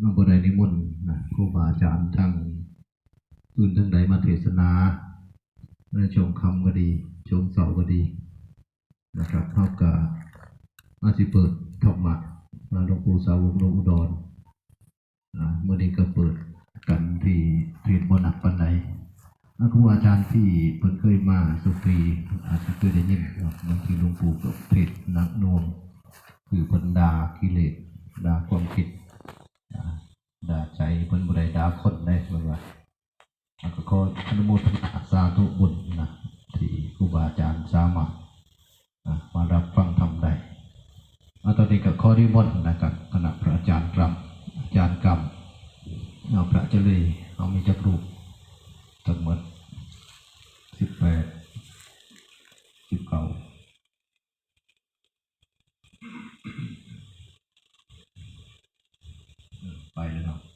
มาบได้นิมนต์นะครูบาอาจารย์ทั้งอื่นทั้งใดมาเทศนาในชงคำก็ดีชงเสาก็ดี นะครับเท่ากับมาสิเปิดธรรมะมาหลวงปู่สาวงหลวงอุดรอ่าเมื่อนี้ก็เปิดกันที่เรียนบนหนักปันใดอ่าครูอาจารย์ที่เพิ่นเคยมาสุปีอาจจะเคยได้ยินบางทีหลวงปู่กับเทศน์หนักน่วงคือพิ่นดากิเลสด่าความคิดอ่า ดาใจเพิ่นบ่ได้ดาคนได้เพิ่นว่าแล้วก็ขออนุโมทนาสาธุบุญนะที่ครูบาอาจารย์สามารถมารับฟังธรรมได้อาตอนนี้ก็ขอนิมนต์นะครับคณะพระอาจารย์กรรมอาจารย์กรรมเอาพระเจริญเอามีจักรูปทั้งหมดสิบแปดสิบเก้าไปแล้วเนาะ